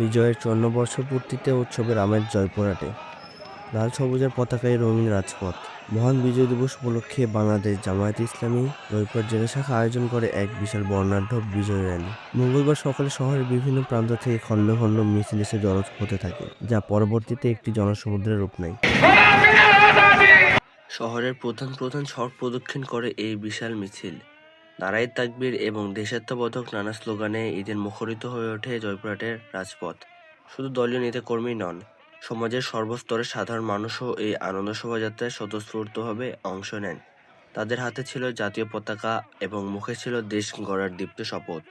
বিজয়ের চুয়ান্ন বছর পূর্তিতে উৎসবের আমেজ জয়পুরহাটে লাল সবুজের পতাকায় রঙিন রাজপথ। মহান বিজয় দিবস উপলক্ষে বাংলাদেশ জামায়াত ইসলামী জয়পুর জেলা শাখা আয়োজন করে এক বিশাল বর্ণাঢ্য বিজয় র্যালি। মঙ্গলবার সকালে শহরের বিভিন্ন প্রান্ত থেকে খণ্ড খণ্ড মিছিল এসে জড়ো হতে থাকে, যা পরবর্তীতে একটি জনসমুদ্রের রূপ নেয়। শহরের প্রধান প্রধান সড়ক প্রদক্ষিণ করে এই বিশাল মিছিল। নারায় তাকবীর এবং দেশাত্মবোধক নানা স্লোগানে ঈদের মুখরিত হয়ে ওঠে জয়পুরহাটের রাজপথ। শুধু দলীয় নেতাকর্মী নন, সমাজের সর্বস্তরের সাধারণ মানুষও এই আনন্দ শোভাযাত্রায় স্বতঃস্ফূর্তভাবে অংশ নেন। তাদের হাতে ছিল জাতীয় পতাকা এবং মুখে ছিল দেশ গড়ার দীপ্ত শপথ।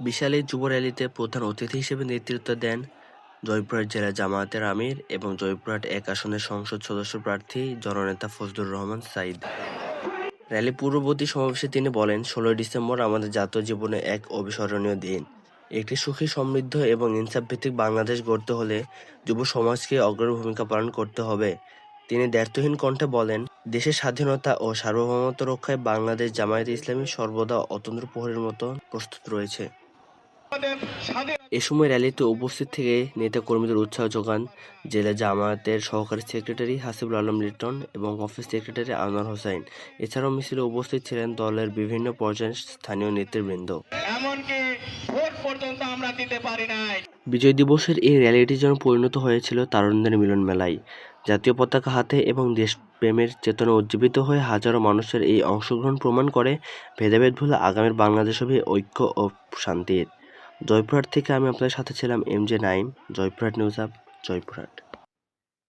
বিশাল এই যুব র্যালিতে প্রধান অতিথি হিসেবে নেতৃত্ব দেন জয়পুরহাট জেলা জামায়াতের আমির এবং জয়পুরহাট এক আসনের সংসদ সদস্য প্রার্থী জননেতা ফজলুর রহমান সাইদ র্যালি পূর্ববর্তী সমাবেশে তিনি বলেন, ষোলোই ডিসেম্বর আমাদের জাতীয় জীবনে এক অবিস্মরণীয় দিন। একটি সুখী, সমৃদ্ধ এবং ইনসাফ ভিত্তিক বাংলাদেশ গড়তে হলে যুব সমাজকে অগ্রণী ভূমিকা পালন করতে হবে। তিনি দ্ব্যর্থহীন কণ্ঠে বলেন, দেশের স্বাধীনতা ও সার্বভৌমত্ব রক্ষায় বাংলাদেশ জামায়াত ইসলামী সর্বদা অতন্ত্র প্রহরীর মতো প্রস্তুত রয়েছে। এ সময় র্যালিতে উপস্থিত থেকে নেতা কর্মীদের উৎসাহ যোগান জেলা জামায়াতের সহকারী সেক্রেটারি হাসিবুল আলম লিটন এবং অফিস সেক্রেটারি আনোয়ার হোসাইন এছাড়াও মিছিলে উপস্থিত ছিলেন দলের বিভিন্ন পর্যায়ের স্থানীয় নেতৃবৃন্দ। এমনকি ভোট পর্যন্ত আমরা দিতে পারি নাই। বিজয় দিবসের এই র্যালিটি যেন পরিণত হয়েছিল তারুণ্যের মিলন মেলায়। জাতীয় পতাকা হাতে এবং দেশপ্রেমের চেতনা উজ্জীবিত হয়ে হাজারো মানুষের এই অংশগ্রহণ প্রমাণ করে ভেদাভেদ ভুলে আগামীর বাংলাদেশ হবে ঐক্য ও শান্তির। জয়পুরহাট থেকে আমি আপনাদের সাথে ছিলাম M J Naim Joypurhat news up Joypurhat.